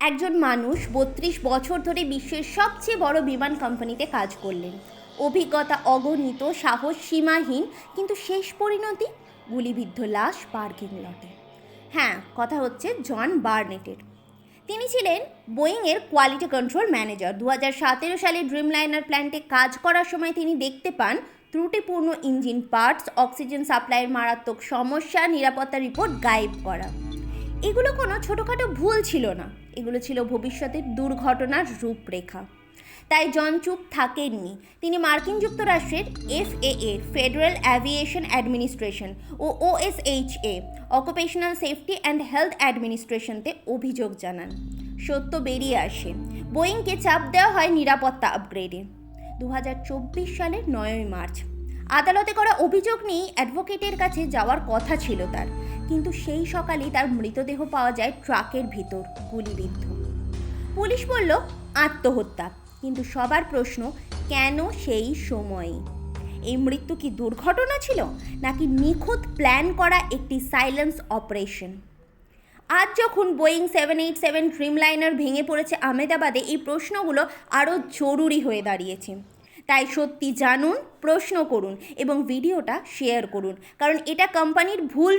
একজন মানুষ বত্রিশ বছর ধরে বিশ্বের সবচেয়ে বড় বিমান কোম্পানিতে কাজ করলেন। অভিজ্ঞতা অগণিত, সাহস সীমাহীন, কিন্তু শেষ পরিণতি গুলিবিদ্ধ লাশ পার্কিং লটে। হ্যাঁ কথা হচ্ছে জন বার্নেটের। তিনি ছিলেন বোয়িংয়ের কোয়ালিটি কন্ট্রোল ম্যানেজার। দু হাজার সতেরো সালে ড্রিমলাইনার প্ল্যান্টে কাজ করার সময় তিনি দেখতে পান, ত্রুটিপূর্ণ ইঞ্জিন, পার্টস, অক্সিজেন সাপ্লাইয়ের মারাত্মক সমস্যা, নিরাপত্তা রিপোর্ট গায়েব করা। এগুলো কোনো ছোটোখাটো ভুল ছিল না। এগুলো ছিল ভবিষ্যতের দুর্ঘটনার রূপরেখা। তাই জন চুপ থাকেননি। তিনি মার্কিন যুক্তরাষ্ট্রের FAA, federal aviation administration, O OSHA, occupational safety and health অ্যাডমিনিস্ট্রেশনতে অভিযোগ জানান। সত্য বেরিয়ে আসে। বোয়িংকে চাপ দেওয়া হয় নিরাপত্তা আপগ্রেডে। দু হাজার চব্বিশ সালের নয়ই মার্চ। আদালতে করা অভিযোগ নিয়েই অ্যাডভোকেটের কাছে যাওয়ার কথা ছিল তার। কিন্তু সেই সকালেই তার মৃতদেহ পাওয়া যায় ট্রাকের ভিতর, গুলিবিদ্ধ। পুলিশ বলল, আত্মহত্যা। কিন্তু সবার প্রশ্ন, কেন সেই সময়ে? এই মৃত্যু কি দুর্ঘটনা ছিল, নাকি নিখুঁত প্ল্যান করা একটি সাইলেন্স অপারেশন? আজ যখন Boeing seven eight seven Dreamliner ভেঙে পড়েছে আহমেদাবাদে, এই প্রশ্নগুলো আরও জরুরি হয়ে দাঁড়িয়েছে। তাই সত্যি জানুন, প্রশ্ন করুন এবং ভিডিওটা শেয়ার করুন, কারণ এটা কোম্পানির ভুল